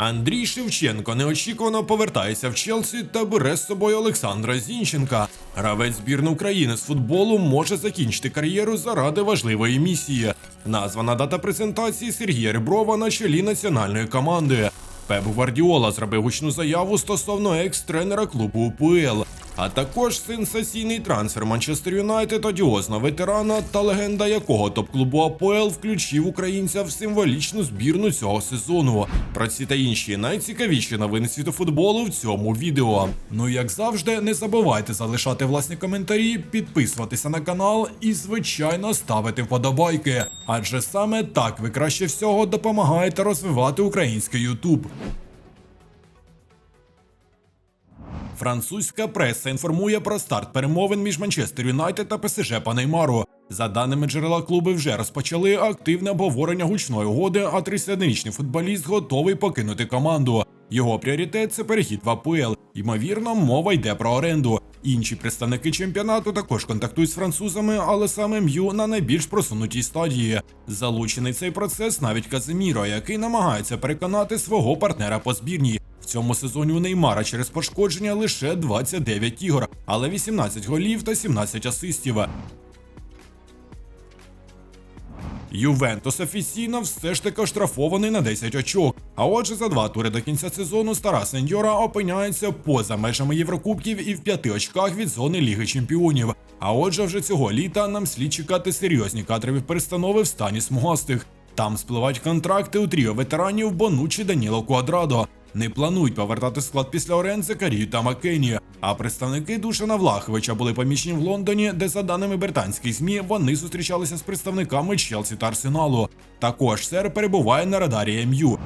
Андрій Шевченко неочікувано повертається в Челсі та бере з собою Олександра Зінченка. Гравець збірної України з футболу може закінчити кар'єру заради важливої місії. Названа дата презентації Сергія Реброва на чолі національної команди. Пеп Гвардіола зробив гучну заяву стосовно екс-тренера клубу УПЛ, а також сенсаційний трансфер Манчестер Юнайтед одіозного ветерана та легенда якого топ-клубу АПЛ включив українця в символічну збірну цього сезону. Про ці та інші найцікавіші новини світу футболу в цьому відео. Ну як завжди, не забувайте залишати власні коментарі, підписуватися на канал і, звичайно, ставити вподобайки. Адже саме так ви краще всього допомагаєте розвивати український Ютуб. Французька преса інформує про старт перемовин між Манчестер Юнайтед та ПСЖ по Неймару. За даними джерела клуби, вже розпочали активне обговорення гучної угоди, а 31-річний футболіст готовий покинути команду. Його пріоритет це перехід в АПЛ. Ймовірно, мова йде про оренду. Інші представники чемпіонату також контактують з французами, але саме М'ю на найбільш просунутій стадії. Залучений цей процес навіть Казиміро, який намагається переконати свого партнера по збірній. Цьому сезоні у Неймара через пошкодження лише 29 ігор, але 18 голів та 17 асистів. Ювентус офіційно все ж таки оштрафований на 10 очок. А отже, за два тури до кінця сезону стара сеньора опиняється поза межами Єврокубків і в п'яти очках від зони Ліги Чемпіонів. А отже, вже цього літа нам слід чекати серйозні кадрові перестанови в стані смугастих. Там спливають контракти у тріо ветеранів Бонучі Даніло Квадрадо. Не планують повертати склад після орен Закарію та Маккені. А представники Душана Влаховича були помічені в Лондоні, де, за даними британських ЗМІ, вони зустрічалися з представниками Челсі та Арсеналу. Також сер перебуває на радарі МЮ.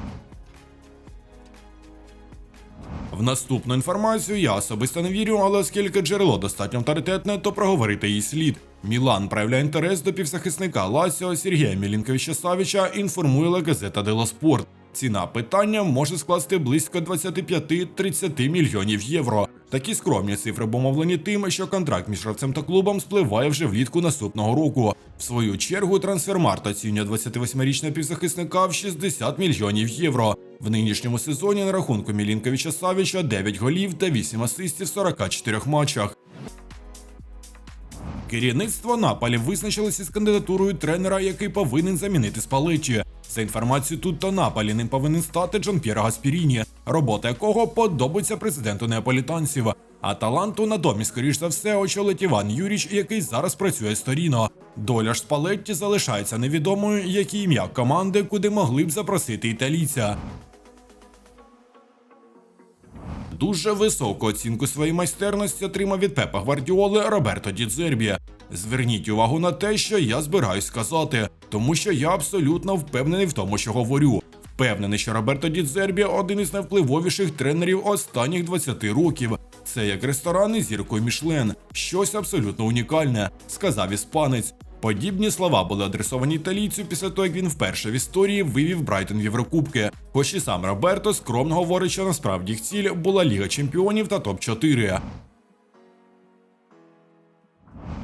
В наступну інформацію я особисто не вірю, але оскільки джерело достатньо авторитетне, то проговорити її слід. Мілан проявляє інтерес до півзахисника Ласіо Сергія Мілінковича Савіча, інформує Gazzetta dello Sport. Ціна питання може скласти близько 25-30 мільйонів євро. Такі скромні цифри обумовлені тим, що контракт між гравцем та клубом спливає вже влітку наступного року. В свою чергу трансфермарт оцінює 28-річного півзахисника в 60 мільйонів євро. В нинішньому сезоні на рахунку Мілінковича Савіча 9 голів та 8 асистів в 44 матчах. Керівництво Наполі визначилося з кандидатурою тренера, який повинен замінити Спалечі. За інформацією тут то напаліним повинен стати Джон П'єро Гаспіріні, робота якого подобається президенту неаполітанців. А таланту на домі, скоріш за все, очолить Іван Юріч, який зараз працює сторіно. Доля ж Спалетті залишається невідомою, як і ім'я команди, куди могли б запросити італійця. Дуже високу оцінку своєї майстерності отримав від Пепа Гвардіоли Роберто Дідзербі. Зверніть увагу на те, що я збираюсь сказати, тому що я абсолютно впевнений в тому, що говорю. Впевнений, що Роберто Дідзербі один із найвпливовіших тренерів останніх 20 років. Це як ресторан із зіркою Мішлен, щось абсолютно унікальне, сказав іспанець. Подібні слова були адресовані італійцю після того, як він вперше в історії вивів Брайтон в Єврокубки. Хоч і сам Роберто скромно говорить, що насправді їх ціль була Ліга Чемпіонів та топ-4.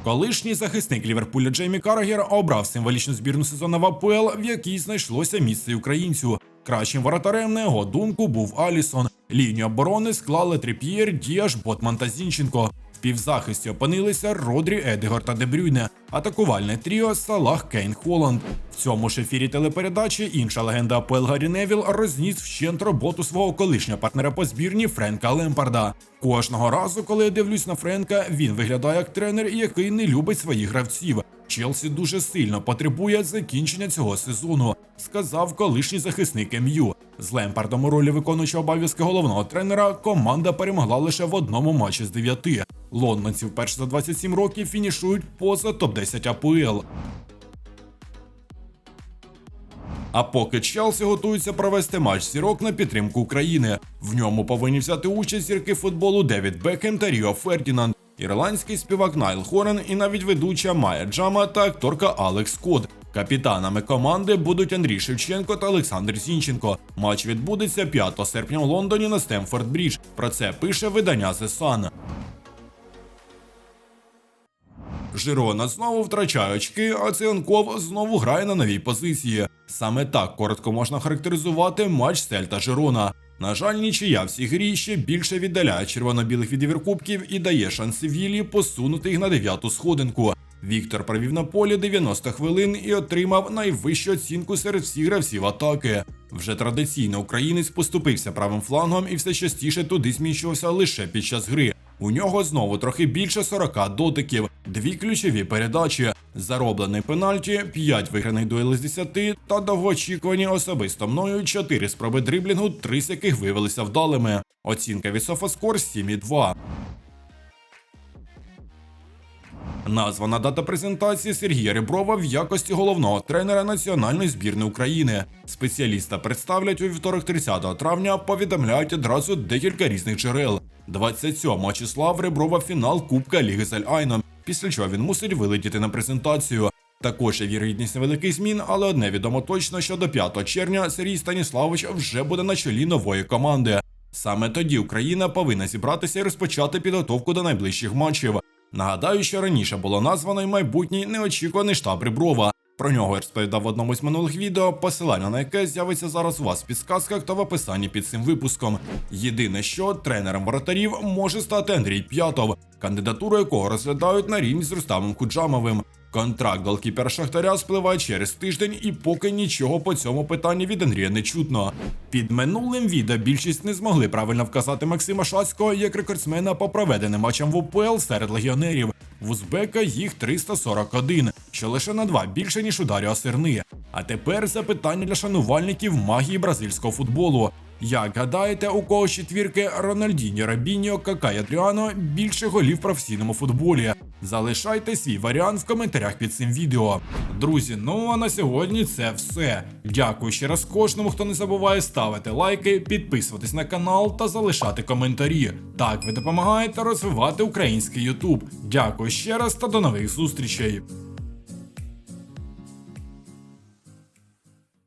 Колишній захисник Ліверпуля Джеймі Каргер обрав символічну збірну сезону в АПЛ, в якій знайшлося місце українцю. Кращим воротарем, на його думку, був Алісон. Лінію оборони склали Тріп'єр, Діаш, Ботман та Зінченко. Півзахисті опинилися Родрі, Едегор та Дебрюйне, атакувальне тріо Салах Кейн Холланд. В цьому ж ефірі телепередачі інша легенда АПЛ Гаррі Невіл розніс вщент роботу свого колишнього партнера по збірні Френка Лемпарда. Кожного разу, коли я дивлюсь на Френка, він виглядає як тренер, який не любить своїх гравців. Челсі дуже сильно потребує закінчення цього сезону, сказав колишній захисник МЮ. З Лемпардом у ролі виконуючого обов'язки головного тренера команда перемогла лише в одному матчі з дев'яти. Лондонці вперше за 27 років фінішують поза топ-10 АПЛ. А поки Челсі готується провести матч зірок на підтримку України. В ньому повинні взяти участь зірки футболу Девід Бекхем та Ріо Фердінанд, ірландський співак Найл Хорен і навіть ведуча Майя Джама та акторка Алекс Код. Капітанами команди будуть Андрій Шевченко та Олександр Зінченко. Матч відбудеться 5 серпня в Лондоні на Стемфорд Брідж. Про це пише видання The Sun. Жирона знову втрачає очки, а Ціанков знову грає на новій позиції. Саме так коротко можна характеризувати матч Сельта Жирона. На жаль, нічия в цій грі ще більше віддаляє червоно-білих від Єврокубків і дає шанс Севілі посунути їх на дев'яту сходинку. Віктор провів на полі 90 хвилин і отримав найвищу оцінку серед всіх гравців атаки. Вже традиційно українець поступився правим флангом і все частіше туди зміщувався лише під час гри. У нього знову трохи більше 40 дотиків, дві ключові передачі, зароблений пенальті, 5 виграних дуелей з 10 та довгоочікувані особисто мною 4 спроби дриблінгу, 3 з яких виявилися вдалими. Оцінка від Софаскор 7,2. Названа дата презентації Сергія Реброва в якості головного тренера національної збірної України. Спеціаліста представлять у вівторок 30 травня. Повідомляють одразу декілька різних джерел. 27 числа в Реброва фінал Кубка Ліги з Аль-Айном, після чого він мусить вилетіти на презентацію. Також є вірогідність невеликих змін, але одне відомо точно, що до 5 червня Сергій Станіславович вже буде на чолі нової команди. Саме тоді Україна повинна зібратися і розпочати підготовку до найближчих матчів. Нагадаю, що раніше було названо й майбутній неочікуваний штаб Реброва. Про нього я розповідав в одному з минулих відео, посилання на яке з'явиться зараз у вас в підсказках та в описанні під цим випуском. Єдине, що тренером воротарів може стати Андрій П'ятов, кандидатуру якого розглядають на рівні з Рустамом Куджамовим. Контракт голкіпера Шахтаря спливає через тиждень, і поки нічого по цьому питанні від Андрія не чутно. Під минулим відео більшість не змогли правильно вказати Максима Шацького як рекордсмена по проведеним матчам в УПЛ серед легіонерів. В Узбека їх 341, що лише на два більше ніж у Даріо Серни. А тепер запитання для шанувальників магії бразильського футболу. Як гадаєте, у кого четвірки Рональдіньо, Рабіньо, Кака й Адріано більше голів в професійному футболі? Залишайте свій варіант в коментарях під цим відео. Друзі, ну а на сьогодні це все. Дякую ще раз кожному, хто не забуває ставити лайки, підписуватись на канал та залишати коментарі. Так ви допомагаєте розвивати український Ютуб. Дякую ще раз та до нових зустрічей.